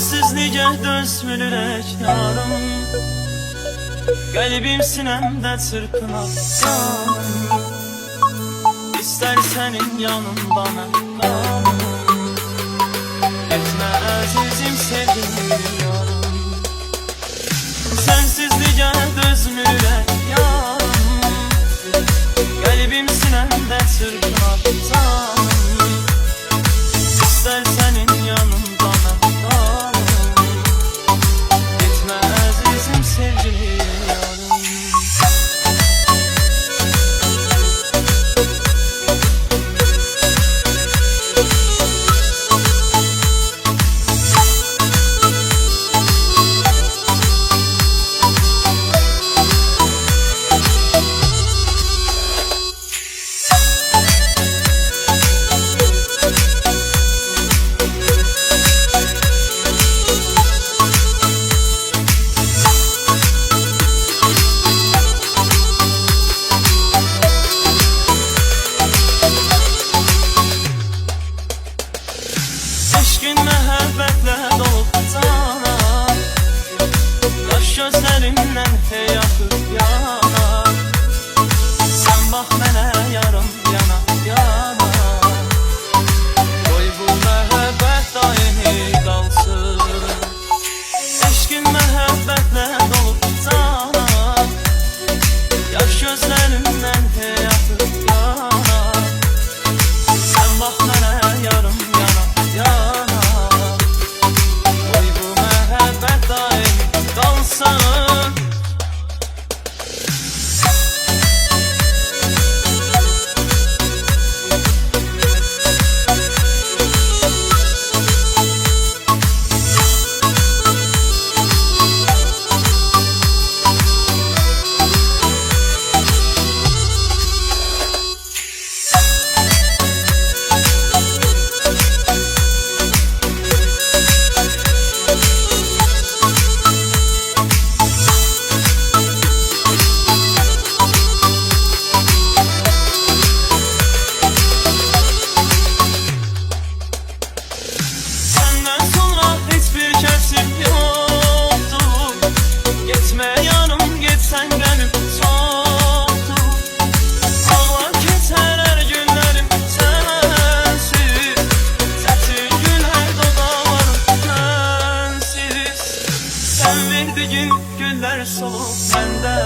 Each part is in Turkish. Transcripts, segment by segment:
Sensizliğe dözmülürek yarım Kalbim sinemde çırpınar İster senin yanın bana kalım bir gün güller soluk sende.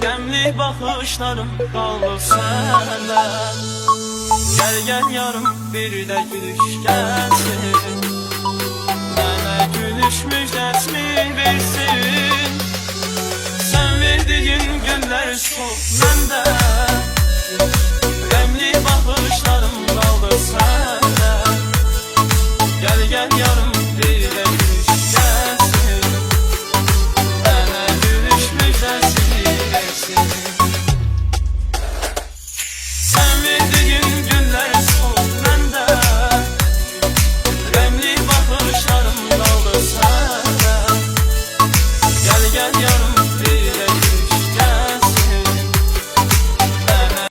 Gemli bakışlarım kaldı sende. Gel gel yarım bir de gülüş gelsin. Bana gülüş müjdesini versin Sen verdiğin güller soluk sende. Gemli bakışlarım kaldı